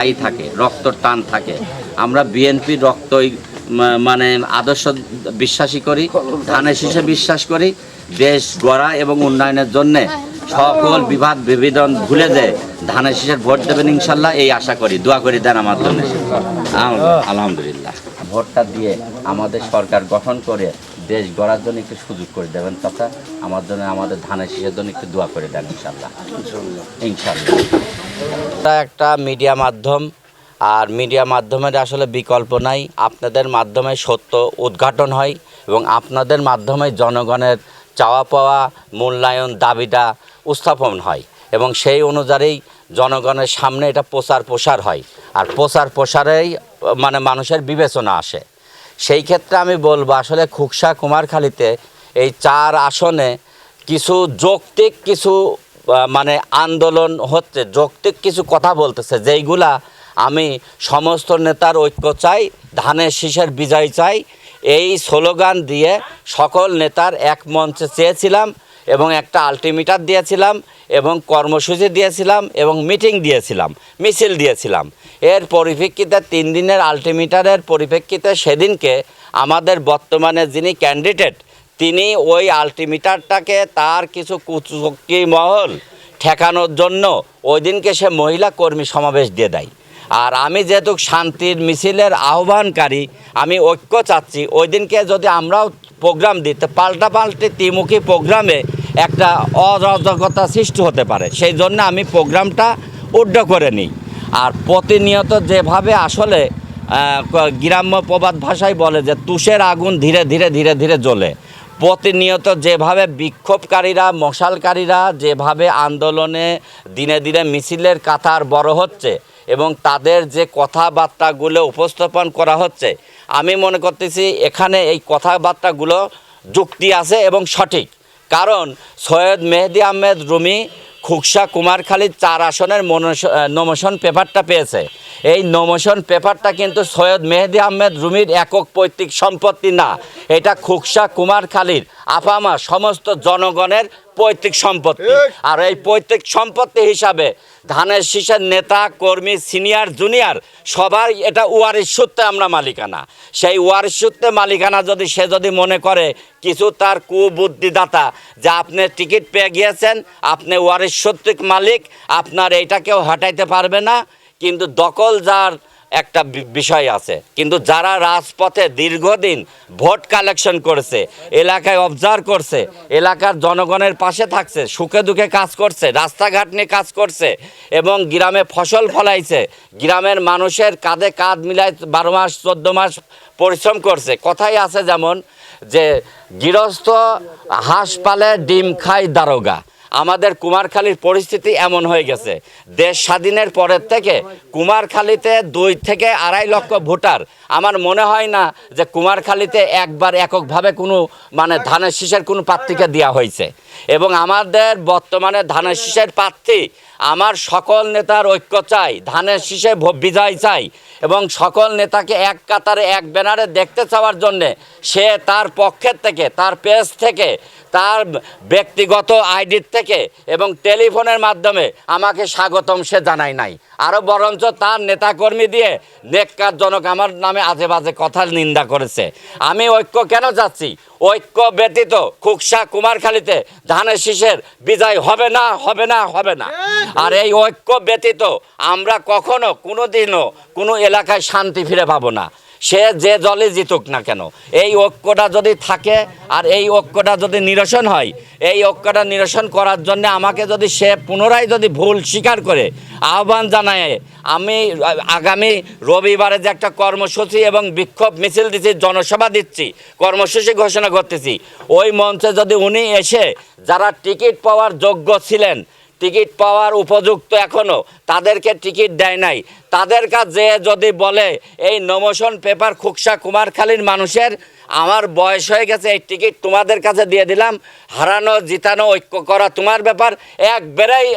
তাই থাকে, রক্তর টান থাকে। আমরা বিএনপি রক্তই মানে আদর্শ বিশ্বাসী করি, ধানের শীষে বিশ্বাস করি, দেশ গড়া এবং উন্নয়নের জন্য সকল বিবাদ বিভেদন ভুলে দেয় ধানের শীষের ভোট দেবেন ইনশাল্লাহ, এই আশা করি। দোয়া করি দেন আমার জন্য। আলহামদুলিল্লাহ। ভোটটা দিয়ে আমাদের সরকার গঠন করে দেশ গড়ার জন্য একটু সুযোগ করে দেবেন তথা আমার জন্য আমাদের ধানের শীষের জন্য একটু দোয়া করে দেন ইনশাল্লাহ ইনশাল্লাহ এটা একটা মিডিয়া মাধ্যম আর মিডিয়া মাধ্যমের আসলে বিকল্প নাই। আপনাদের মাধ্যমে সত্য উদ্ঘাটন হয় এবং আপনাদের মাধ্যমে জনগণের চাওয়া পাওয়া মূল্যায়ন দাবিটা উত্থাপন হয় এবং সেই অনুযায়ী জনগণের সামনে এটা প্রচার প্রসার হয়। আর প্রচার প্রসারেই মানে মানুষের বিবেচনা আসে। সেই ক্ষেত্রে আমি বলব, আসলে খুকসা কুমারখালীতে এই চার আসনে কিছু যৌক্তিক কিছু মানে আন্দোলন হচ্ছে, যৌক্তিক কিছু কথা বলতেছে, যেইগুলা আমি সমস্ত নেতার ঐক্য চাই, ধানের শীষের বিজয় চাই, এই স্লোগান দিয়ে সকল নেতার এক মঞ্চে চেয়েছিলাম এবং একটা আলটিমিটার দিয়েছিলাম এবং কর্মসূচি দিয়েছিলাম এবং মিটিং দিয়েছিলাম, মিছিল দিয়েছিলাম। এর পরিপ্রেক্ষিতে তিন দিনের আলটিমেটারের পরিপ্রেক্ষিতে সেদিনকে আমাদের বর্তমানে যিনি ক্যান্ডিডেট তিনি ওই আলটিমিটারটাকে তার কিছু কুচকি মহল ঠেকানোর জন্য ওই দিনকে সে মহিলা কর্মী সমাবেশ দিয়ে দেয়। আর আমি যেহেতু শান্তির মিছিলের আহ্বানকারী, আমি ঐক্য চাচ্ছি ওই দিনকে যদি আমরাও প্রোগ্রাম দিই তো পাল্টা পাল্টে ত্রিমুখী প্রোগ্রামে একটা অরাজকতা সৃষ্টি হতে পারে। সেই জন্য আমি প্রোগ্রামটা উড্ড করে নিই। আর প্রতিনিয়ত যেভাবে আসলে গ্রাম্য প্রবাদ ভাষায় বলে যে, তুষের আগুন ধীরে ধীরে ধীরে ধীরে জ্বলে। প্রতিনিয়ত যেভাবে বিক্ষোভকারীরা, মশালকারীরা যেভাবে আন্দোলনে দিনে দিনে মিছিলের কাতার বড় হচ্ছে এবং তাদের যে কথাবার্তাগুলো উপস্থাপন করা হচ্ছে, আমি মনে করতেছি এখানে এই কথাবার্তাগুলো যুক্তি আছে এবং সঠিক। কারণ সৈয়দ মেহেদি আহমেদ রুমি খুকসা কুমারখালীর চার আসনের নমোশন পেপারটা পেয়েছে। এই নমোশন পেপারটা কিন্তু সৈয়দ মেহেদি আহমেদ রুমির একক পৈতৃক সম্পত্তি না। এটা খুকসা কুমারখালীর আপামা সমস্ত জনগণের পৈতৃক সম্পত্তি। আর এই পৈতৃক সম্পত্তি হিসাবে ধানের শীষের নেতা কর্মী সিনিয়র জুনিয়র সবার এটা ওয়ারিশ সূত্রে আমরা মালিকানা। সেই ওয়ারিশ সূত্রে মালিকানা যদি সে যদি মনে করে কিছু তার কুবুদ্ধিদাতা যে আপনি টিকিট পেয়ে গিয়েছেন আপনি ওয়ারিশ সূত্রিক মালিক আপনার এইটা কেউ হটাইতে পারবে না। কিন্তু দখল যার একটা বিষয় আছে। কিন্তু যারা রাজপথে দীর্ঘদিন ভোট কালেকশন করেছে, এলাকায় অবজার্ভ করছে, এলাকার জনগণের পাশে থাকছে, সুখে দুঃখে কাজ করছে, রাস্তাঘাট নিয়ে কাজ করছে এবং গ্রামে ফসল ফলাইছে, গ্রামের মানুষের কাঁধে কাঁধ মিলাই বারো মাস, চোদ্দ মাস পরিশ্রম করছে। কথাই আছে যেমন যে গৃহস্থ হাঁস পালে ডিম খায় দারোগা। আমাদের কুমারখালীর পরিস্থিতি এমন হয়ে গেছে। দেশ স্বাধীনের পরের থেকে কুমারখালীতে দুই থেকে আড়াই লক্ষ ভোটার। আমার মনে হয় না যে কুমারখালীতে একবার এককভাবে কোনো মানে ধানের শীষের কোনো প্রার্থীকে দেওয়া হয়েছে। এবং আমাদের বর্তমানে ধানের শীষের প্রার্থী আমার সকল নেতার ঐক্য চাই, ধানের শীষে বিজয় চাই এবং সকল নেতাকে এক কাতারে, এক ব্যানারে দেখতে চাওয়ার জন্যে সে তার পক্ষের থেকে, তার পেজ থেকে, তার ব্যক্তিগত আইডির থেকে এবং টেলিফোনের মাধ্যমে আমাকে স্বাগতম সে জানায় নাই। আরও বরঞ্চ তার নেতাকর্মী দিয়ে নেককারজনক আমার নামে আজে বাজে কথার নিন্দা করেছে। আমি ঐক্য কেন যাচ্ছি? ঐক্য ব্যতীত খুকসা কুমারখালীতে ধানের শীষের বিজয় হবে না হবে না হবে না। আর এই ঐক্য ব্যতীত আমরা কখনো কোনো দিনও কোনো এলাকায় শান্তি ফিরে পাবো না। সে যে দলে জিতুক না কেন। এই ঐক্যটা যদি থাকে আর এই ঐক্যটা যদি নিরসন হয়, এই ঐক্যটা নিরসন করার জন্য আমাকে যদি সে পুনরায় যদি ভুল স্বীকার করে, আহ্বান জানায়, আমি আগামী রবিবারে যে একটা কর্মসূচি এবং বিক্ষোভ মিছিল দিচ্ছি, জনসভা দিচ্ছি, কর্মসূচি ঘোষণা করতেছি, ওই মঞ্চে যদি উনি এসে যারা টিকিট পাওয়ার যোগ্য ছিলেন টিকিট পাওয়ার উপযুক্ত এখনও তাদেরকে টিকিট দেয় নাই। তাদের কাছে যদি বলে এই নমোশন পেপার খুকসা কুমারখালীর মানুষের আমার বয়স হয়ে গেছে এই টিকিট তোমাদের কাছে দিয়ে দিলাম। হারানো জিতানো ঐক্য করা তোমার ব্যাপার। একবারেই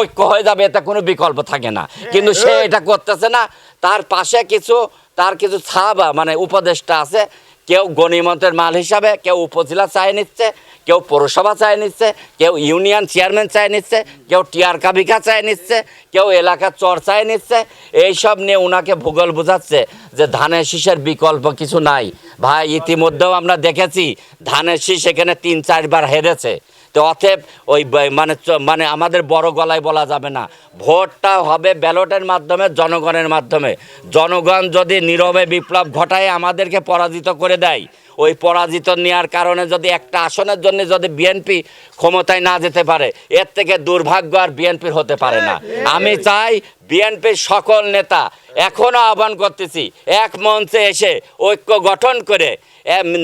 ঐক্য হয়ে যাবে এটা কোনো বিকল্প থাকে না। কিন্তু সে এটা করতেছে না। তার পাশে কিছু তার কিছু ছাবা মানে উপদেষ্টা আছে কেউ গণিমতের মাল হিসাবে, কেউ উপজেলা চায় নিচ্ছে, কেউ পৌরসভা চায় নিচ্ছে, কেউ ইউনিয়ন চেয়ারম্যান চায় নিচ্ছে, কেউ টিয়ার কাবিকা চায় নিচ্ছে, কেউ এলাকার চর চায় নিচ্ছে। এইসব নিয়ে ওনাকে ভূগোল বোঝাচ্ছে যে ধানের শীষের বিকল্প কিছু নাই। ভাই, ইতিমধ্যেও আমরা দেখেছি, ধানের শীষ এখানে তিন চারবার হেরেছে। তো অতএব ওই মানে মানে আমাদের বড় গলায় বলা যাবে না। ভোটটা হবে ব্যালটের মাধ্যমে, জনগণের মাধ্যমে। জনগণ যদি নীরবে বিপ্লব ঘটায়, আমাদেরকে পরাজিত করে দেয়। ওই পরাজিত নেওয়ার কারণে যদি একটা আসনের জন্য যদি বিএনপি ক্ষমতায় না যেতে পারে এর থেকে দুর্ভাগ্য আর বিএনপির হতে পারে না। আমি চাই বিএনপির সকল নেতা এখনও আহ্বান করতেছি এক মঞ্চে এসে ঐক্য গঠন করে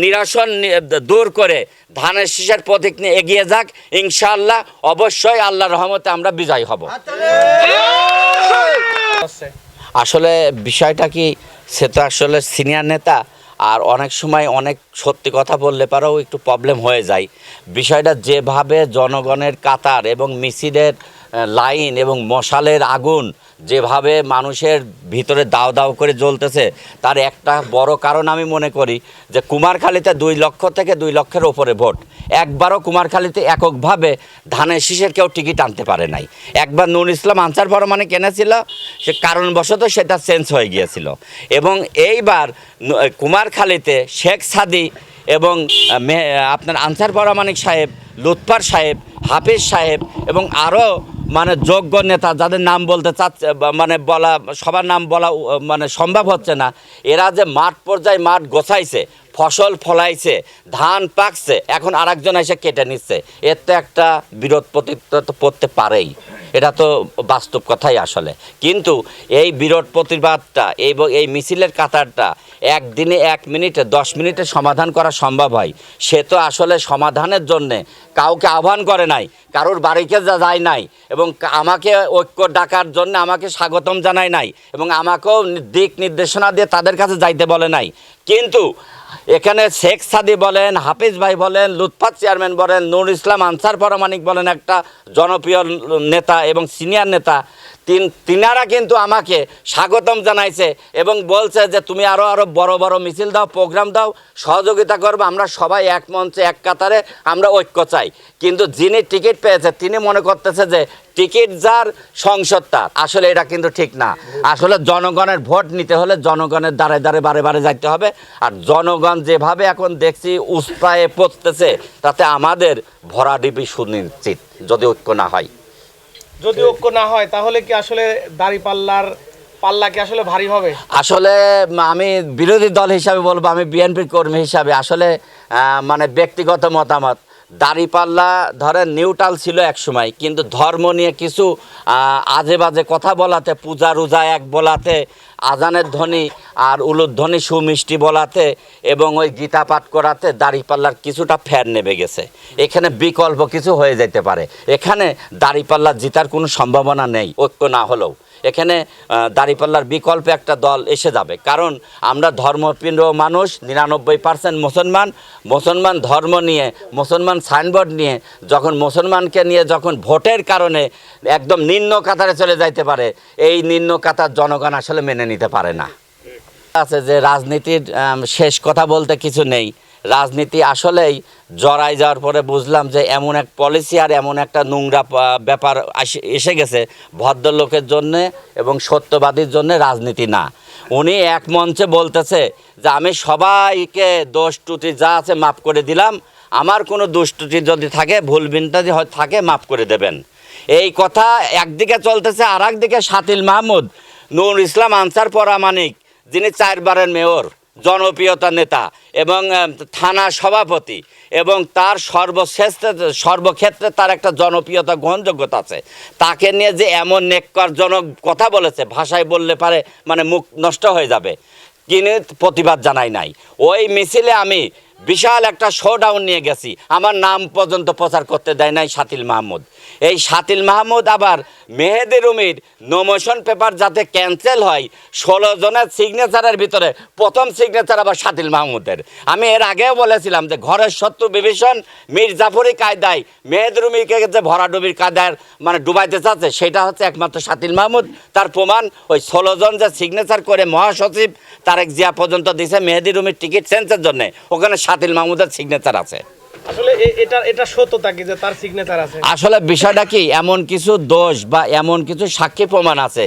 নিরাসন দূর করে ধানের শীষের প্রতীক নিয়ে এগিয়ে যাক। ইনশাআল্লাহ অবশ্যই আল্লাহ রহমতে আমরা বিজয় হব। আসলে বিষয়টা কি সে তো আসলে সিনিয়র নেতা আর অনেক সময় অনেক সত্যি কথা বললে পারেও একটু প্রবলেম হয়ে যায়। বিষয়টা যেভাবে জনগণের কাতার এবং মিছিলের লাইন এবং মশালের আগুন যেভাবে মানুষের ভিতরে দাও দাও করে জ্বলতেছে, তার একটা বড় কারণ আমি মনে করি যে কুমারখালীতে দুই লক্ষ থেকে দুই লক্ষের ওপরে ভোট। একবারও কুমারখালীতে এককভাবে ধানের শীষের কেউ টিকিট আনতে পারে নাই। একবার নুন ইসলাম আনসার পরমানে কিনেছিল, সে কারণবশত সেটা চেঞ্জ হয়ে গিয়েছিল। এবং এইবার কুমারখালীতে শেখ সাদি এবং আপনার আনসার পরামানিক সাহেব, লুৎফার সাহেব, হাফিজ সাহেব এবং আরও মানে যোগ্য নেতা যাদের নাম বলতে চাচ্ছে মানে বলা, সবার নাম বলা মানে সম্ভব হচ্ছে না, এরা যে মাঠ পর্যায়ে মাঠ গোছাইছে ফসল ফলাইছে, ধান পাকছে, এখন আরেকজন এসে কেটে নিচ্ছে। এর তো একটা বিরোধ প্রতিত্ব তো পড়তে পারেই। এটা তো বাস্তব কথাই আসলে। কিন্তু এই বিরোধ প্রতিবাদটা এই ব- এই মিছিলের কাতারটা একদিনে এক মিনিটে, দশ মিনিটে সমাধান করা সম্ভব হয়। সে তো আসলে সমাধানের জন্যে কাউকে আহ্বান করে নাই, কারোর বাড়িতে যায় নাই, এবং আমাকে ঐক্য ডাকার জন্য আমাকে স্বাগতম জানায় নাই, এবং আমাকেও দিক নির্দেশনা দিয়ে তাদের কাছে যাইতে বলে নাই। কিন্তু এখানে শেখ সাদি বলেন, হাফিজ ভাই বলেন, লুৎফাত চেয়ারম্যান বলেন নুর ইসলাম আনসার পরামানিক বলেন একটা জনপ্রিয় নেতা এবং সিনিয়র নেতা। তিন তিনারা কিন্তু আমাকে স্বাগতম জানাইছে এবং বলছে যে তুমি আরও আরও বড় বড় মিছিল দাও, প্রোগ্রাম দাও, সহযোগিতা করবে, আমরা সবাই এক মঞ্চে, এক কাতারে আমরা ঐক্য চাই। কিন্তু যিনি টিকিট পেয়েছে, তিনি মনে করতেছে যে টিকিট যার সংসদ তার। আসলে এটা কিন্তু ঠিক না। আসলে জনগণের ভোট নিতে হলে জনগণের দ্বারে দ্বারে বারে বারে যাইতে হবে। আর জনগণ যেভাবে এখন দেখছি উস্তায়ে পড়তেছে, তাতে আমাদের ভরাডিপি সুনিশ্চিত, যদি ঐক্য না হয়। যদি ঐক্য না হয় তাহলে কি আসলে দাড়ি পাল্লার পাল্লা কি আসলে ভারী হবে? আসলে আমি বিরোধী দল হিসাবে বলব আমি বিএনপির কর্মী হিসাবে। আসলে মানে ব্যক্তিগত মতামত। দাড়িপাল্লা, ধরেন নিউট্রাল ছিল এক সময়, কিন্তু ধর্ম নিয়ে কিছু আজে বাজে কথা বলাতে, পূজা রোজা এক বলাতে, আজানের ধ্বনি আর উলুর ধ্বনি সুমিষ্টি বলাতে এবং ওই গীতা পাঠ করাতে দাড়িপাল্লার কিছুটা ফ্যান নেমে গেছে। এখানে বিকল্প কিছু হয়ে যেতে পারে। এখানে দাড়িপাল্লা জিতার কোনো সম্ভাবনা নেই, ঐক্য না হলেও। এখানে দাঁড়িপাল্লার বিকল্প একটা দল এসে যাবে। কারণ আমরা ধর্মপিণ্ড মানুষ, নিরানব্বই পার্সেন্ট মুসলমান। মুসলমান ধর্ম নিয়ে, মুসলমান সাইনবোর্ড নিয়ে, যখন মুসলমানকে নিয়ে যখন ভোটের কারণে একদম নিম্ন কাতারে চলে যাইতে পারে, এই নিম্ন কাতার জনগণ আসলে মেনে নিতে পারে না। আছে যে রাজনীতির শেষ কথা বলতে কিছু নেই। রাজনীতি আসলেই জড়াই যাওয়ার পরে বুঝলাম যে এমন এক পলিসি আর এমন একটা নোংরা ব্যাপার এসে গেছে। ভদ্রলোকের জন্যে এবং সত্যবাদীর জন্য রাজনীতি না। উনি এক মঞ্চে বলতেছে যে, আমি সবাইকে দোষ ত্রুটি যা আছে মাফ করে দিলাম। আমার কোনো দোষ যদি থাকে, ভুল বিন্তাদি হয়, থাকে, মাফ করে দেবেন। এই কথা একদিকে চলতেছে আর একদিকে শাতিল মাহমুদ। নুর ইসলাম আনসার পরামানিক যিনি চারবারের মেয়র। জনপ্রিয়তা নেতা এবং থানা সভাপতি এবং তার সর্বশ্রেষ্ঠ, সর্বক্ষেত্রে তার একটা জনপ্রিয়তা গ্রহণযোগ্যতা আছে। তাকে নিয়ে যে এমন নেককারজনক কথা বলেছে, ভাষায় বললে পারে মানে মুখ নষ্ট হয়ে যাবে। কিনে প্রতিবাদ জানাই নাই। ওই মিছিলে আমি বিশাল একটা শোডাউন নিয়ে গেছি। আমার নাম পর্যন্ত প্রচার করতে দেয় নাই শাতিল মাহমুদ। এই শাতিল মাহমুদ আবার মেহেদি রুমির নোমোশন পেপার যাতে ক্যান্সেল হয়, ষোলো জনের সিগনেচারের ভিতরে প্রথম সিগনেচার আবার শাতিল মাহমুদের। আমি এর আগেও বলেছিলাম যে ঘরের শত্রু বিভীষণ মীর জাফরি কায়দায়, মেহেদি রুমিকে যে ভরাডুবির কায়দায় মানে ডুবাইতে চাচ্ছে, সেটা হচ্ছে একমাত্র শাতিল মাহমুদ। তার প্রমাণ, ওই ষোলো জন যে সিগনেচার করে মহাসচিব, তারেক জিয়া পর্যন্ত দিছে মেহেদি রুমির টিকিট চেঞ্জের জন্য। ওখানে শাতিল মাহমুদের সিগনেচার আছে। আসলে এটা এটা সত্যতা কি আসলে বিষয়টা কি, এমন কিছু দোষ বা এমন কিছু সাক্ষী প্রমাণ আছে,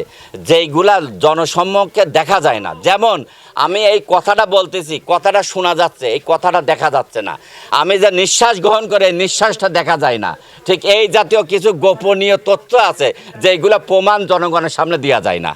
যেইগুলা জনসম্মুখে দেখা যায় না। যেমন, আমি এই কথাটা বলতেছি, কথাটা শোনা যাচ্ছে, এই কথাটা দেখা যাচ্ছে না। আমি যে নিঃশ্বাস গ্রহণ করে নিঃশ্বাসটা দেখা যায় না। ঠিক এই জাতীয় কিছু গোপনীয় তথ্য আছে, যেইগুলো প্রমাণ জনগণের সামনে দেওয়া যায় না।